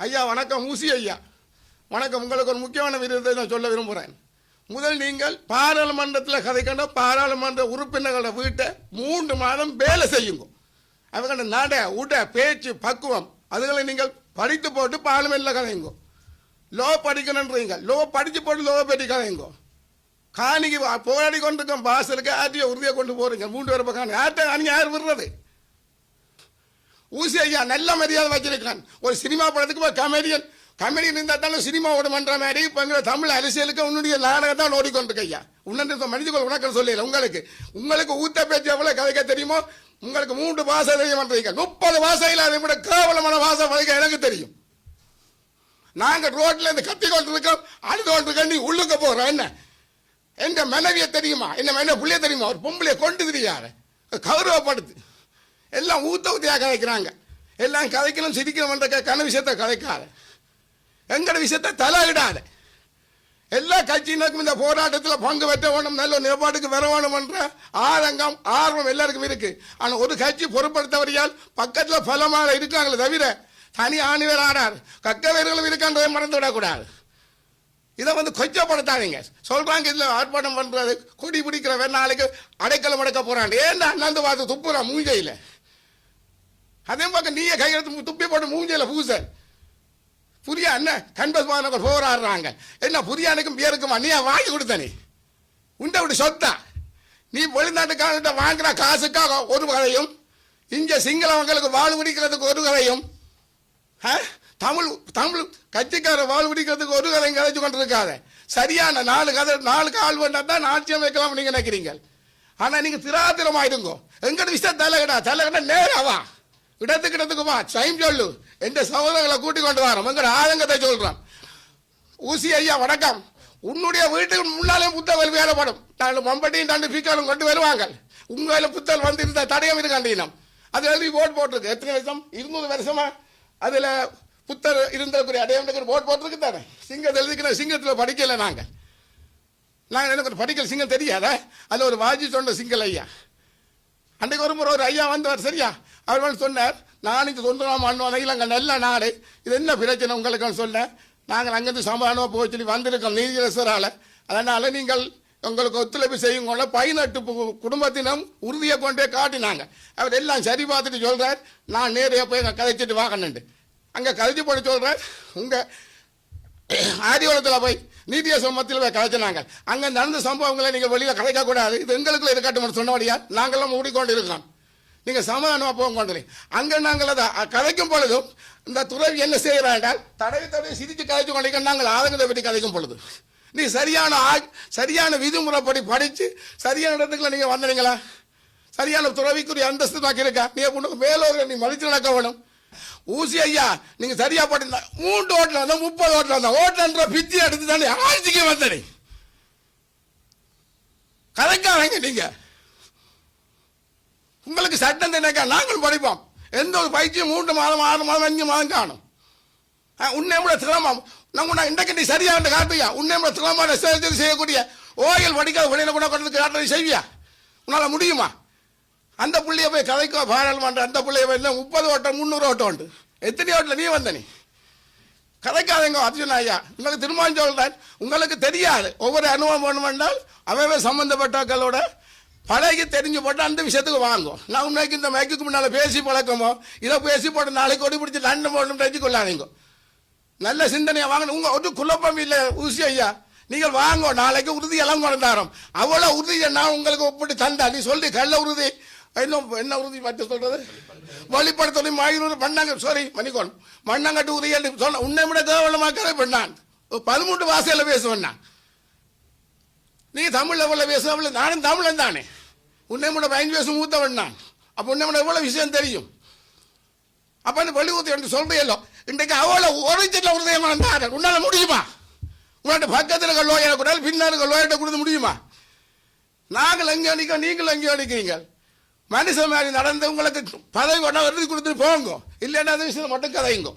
ஐயா வணக்கம் ஊசி ஐயா. வணக்கம் உங்களுக்கு ஒரு முக்கியமான விருதை நான் சொல்ல விரும்புகிறேன் முதல் நீங்கள் பாராளுமன்றத்தில் கதைக்கண்ட பாராளுமன்ற உறுப்பினர்களோட வீட்டை மூன்று மாதம் வேலை செய்யுங்க. அவங்க நட உட பேச்சு பக்குவம் அதுகளை நீங்கள் படித்து போட்டு பார்லிமெண்ட்டில் கதைங்க. லோ படிக்கணுன்றீங்க. லோ படித்து போட்டு லோ பற்றி கதைங்க. காணிக்கு வா- போராடி கொண்டிருக்கோம். பாசலுக்கு ஆட்டிய உறுதியை கொண்டு போகிறீங்க மூன்று பேர் பக்கம் ஆட்ட அணி யார் விடுறது? ஊசி ஐயா நல்ல மரியாதை வச்சிருக்கான் ஒரு சினிமா படத்துக்கு ஒரு கமெடியன் கமெடியன் இருந்தால் தானே சினிமா ஓடுமன்ற மாதிரி இப்போ எங்களை தமிழ் அரசியலுக்கு உன்னுடைய நாடகம் தான் ஓடிக்கொண்டிருக்கு ஐயா. உன்ன மனிதர்கள் உனக்கு சொல்லல உங்களுக்கு உங்களுக்கு ஊத்த பேச்சு எவ்வளோ கதைக்க தெரியுமோ உங்களுக்கு மூன்று பாசை தெரியுமன்றீங்க முப்பது பாசையில் அதை விட கேவலமான பாசை வழங்க எனக்கு தெரியும். நாங்கள் ரோட்டில் இருந்து கத்தி கொண்டிருக்கோம் அழுது கொண்டிருக்கோம் நீ உள்ளுக்க போகிறோம் என்ன? எங்க மனைவியை தெரியுமா? என்ன மனைவி புள்ளைய தெரியுமா? ஒரு பொம்பளைய கொண்டு தெரியாரு கௌரவப்படுத்து. எல்லாம் ஊத்த ஊத்தியா கதைக்கிறாங்க. எல்லாம் கதைக்கணும் சிரிக்கணும்ன்ற கன விஷயத்தை கதைக்காத. எங்கட விஷயத்தை தலையிடாத. எல்லா கட்சியினருக்கும் இந்த போராட்டத்தில் பங்கு பெற்ற வேணும் நல்ல நிலப்பாட்டுக்கு வர வேணும்ன்ற ஆரங்கம் ஆர்வம் எல்லாருக்கும் இருக்கு. ஆனால் ஒரு கட்சி பொருட்படுத்தவரையால் பக்கத்தில் பலமாக இருக்காங்களே தவிர தனி ஆணிவர் ஆடார் கக்கவேர்களும் இருக்கான்றதை மறந்து விடக்கூடாது. இதை வந்து கொச்சப்படுத்தாதீங்க. சொல்றாங்க இதில் ஆர்ப்பாட்டம் பண்றது கொடி பிடிக்கிற நாளைக்கு அடைக்கலம் அடைக்க போறான். ஏன்டா அண்ணாந்து பார்த்து துப்புறான் மூஞ்சையில்? அதே பக்கம் நீயே கையெழுத்து துப்பி போட்டு மூஞ்சியில் பூச. புரியா என்ன கண்பஸ் மாநகர் போராடுறாங்க என்ன புரியானுக்கும் பேருக்குமா? நீ வாங்கி கொடுத்த நீ. உண்டை விட்டு சொத்தா. நீ வெளிநாட்டுக்காரர்கிட்ட வாங்குற காசுக்காக ஒரு கதையும் இங்க சிங்களவங்களுக்கு வாழ் குடிக்கிறதுக்கு ஒரு கதையும் ஆ? தமிழ் தமிழ் கட்சிக்கார வாழ் குடிக்கிறதுக்கு ஒரு கதையும் கதைச்சு கொண்டிருக்காத. சரியான நாலு கதை நாலு கால் வேண்டா தான் நாட்சியம் வைக்கலாம் நீங்கள் நினைக்கிறீங்க. ஆனால் நீங்கள் திராத்திரமாயிருங்கோ எங்கிட்ட விஷயம் தலைகடா தலைகடா நேராவா இடத்துக்கு இடத்துக்கு வா சைம் சொல்லு. எந்த சகோதரங்களை கூட்டிக் கொண்டு வரோம். எங்கட ஆதங்கத்தை சொல்றான். ஊசி ஐயா வணக்கம். உன்னுடைய வீட்டுக்கு முன்னாலே புத்தகங்கள் வேலைப்படும். நாலு மம்பட்டியும் தாண்டி பீக்காலும் கொண்டு வருவாங்க. உங்க புத்தகம் வந்து இருந்த தடயம் இருக்காண்டீனம் அது எழுதி போட் போட்டிருக்கு. எத்தனை வருஷம்? இருநூறு வருஷமா? அதில் புத்தர் இருந்தக்கூடிய அடையாளத்துக்கு போட் போட்டிருக்கு தானே? சிங்கத்தை எழுதிக்கிற சிங்கத்தில் படிக்கல நாங்கள் நாங்கள் எனக்கு ஒரு படிக்கல. சிங்கம் தெரியாத? அது ஒரு வாஜி சொன்ன சிங்கல் ஐயா. அன்றைக்கு ஒரு முறை ஒரு ஐயா வந்தவர் சரியா? அவர் சொன்னார் நான் இந்த தொண்டராம் ஆண்டு அங்கே நல்ல நாடு. இது என்ன பிரச்சனை உங்களுக்கு சொன்னேன்? நாங்கள் அங்கேருந்து சமாதானமாக போய் சொல்லி வந்திருக்கோம் நீதியரசரால். அதனால் நீங்கள் உங்களுக்கு ஒத்துழைப்பு செய்யுங்கள பதினெட்டு குடும்பத்தினம் உறுதியை கொண்டே காட்டினாங்க. அவர் எல்லாம் சரி பார்த்துட்டு சொல்கிறார் நான் நேரையாக போய் அங்கே கதைச்சிட்டு வாங்கணுண்டு அங்கே கதைச்சு போட்டு சொல்கிறார் உங்கள் ஆதிவளத்தில் போய் நீதிய சமத்தில் போய் கதைச்சினாங்க அங்கே நடந்த சம்பவங்களை நீங்கள் வெளியில் கதைக்கக்கூடாது. இது எங்களுக்குள்ள இருக்கட்டும் சொன்னபடியா நாங்களாம் மூடிக்கொண்டு இருக்கோம் நீங்கள் சமாதானமாக போக கொண்டு அங்கே நாங்கள் அதை கதைக்கும் பொழுதும் இந்த துறவி என்ன செய்கிறா என்றால் தடவி தடவி சிரித்து கதைச்சு கொண்டிருக்க நாங்கள் ஆதங்கத்தை பற்றி கதைக்கும் பொழுது. நீ சரியான ஆ- சரியான விதிமுறைப்படி படித்து சரியான இடத்துக்குள்ள நீங்கள் வந்தீங்களா? சரியான துறவிக்குரிய அந்தஸ்து நாக்கு இருக்கா? நீ உனக்கு மேலோர்கள் நீ மதித்து நடக்க வேணும். ஊசி ஐயா நீங்க சரியா போட்டிருந்தா மூன்று ஓட்டில் வந்தா முப்பது ஓட்டில் வந்தா ஓட்டுன்ற பித்தி எடுத்து தானே ஆட்சிக்கு வந்தனே. கதைக்காரங்க நீங்க. உங்களுக்கு சட்டம் தெரியாக்கா நாங்களும் படிப்போம். எந்த ஒரு பயிற்சியும் மூன்று மாதம் ஆறு மாதம் அஞ்சு மாதம் காணும். ஆ, உன்னை கூட சிரமம். நம்ம நான் இன்றைக்கு நீ சரியா என்று காட்டுவியா? உன்னை கூட திறமான செயல் செய்யக்கூடிய ஓயல் படிக்காத வெளியில் கூட கொண்டு காட்டுறது செய்வியா? உன்னால் முடியுமா? அந்த புள்ளைய போய் கதைக்கோ பாராளுமன்றம் அந்த புள்ளைய போய் இல்லை முப்பது ஓட்டம் முந்நூறு ஓட்டம் உண்டு. எத்தனை ஓட்டில் நீ வந்த நீ? கதைக்காதங்க அர்ஜுன் ஐயா. உங்களுக்கு திரும்ப சொல்கிறேன் உங்களுக்கு தெரியாது. ஒவ்வொரு அனுபவம் வேணும் என்றால் அவைவே சம்பந்தப்பட்டவர்களோட பழகி தெரிஞ்சு போட்டு அந்த விஷயத்துக்கு வாங்கும். நான் உண்மைக்கு இந்த மைக்குக்கு முன்னால் பேசி பழக்கமோ இதை பேசி போட்டு நாளைக்கு ஒடி பிடிச்சி லண்டன் போடணும் தெரிஞ்சு கொள்ளாதீங்க நல்ல சிந்தனையை வாங்கணும். உங்கள் ஒரு குழப்பம் இல்லை ஊசி ஐயா. நீங்கள் வாங்க நாளைக்கு உறுதி எல்லாம் கொண்டாரோம் அவ்வளோ உறுதியை நான் உங்களுக்கு ஒப்பிட்டு தந்தா. நீ சொல்லி கள்ள உறுதி. இன்னும் என்ன உறுதி பற்றி சொல்றது? வழிபடுத்தலை மாயூர் பண்ணாங்க சாரி மணிக்கோன் மண்ணாங்கட்டு உறுதி என்று சொன்ன உன்னை விட கேவலமாக பண்ணான். பதிமூன்று வாசையில் பேசுவேன் நான். நீ தமிழில் உள்ள பேசுவ நானும் தமிழன் தானே. உன்னை விட பயந்து வயசு மூத்தவன் நான். அப்போ உன்னை விட எவ்வளோ விஷயம் தெரியும்? அப்போ அந்த வெளியூத்து என்று சொல்றியல்லோ இன்றைக்கு அவ்வளோ ஒரிஜினல் உதயமான இருந்தார்கள் உன்னால் முடியுமா? உன்னோட பக்கத்தில் லோயரை கூட பின்னாடி லோயர்கிட்ட கொடுத்து முடியுமா? நாங்கள் எங்கே அடிக்கிறோம் நீங்கள் எங்கே அடிக்கிறீங்க. மனுஷன் மாதிரி நடந்து உங்களுக்கு பதவி கொண்டா வருது கொடுத்துட்டு போங்க. இல்லைன்னா அந்த விஷயம் மட்டும் கதைங்க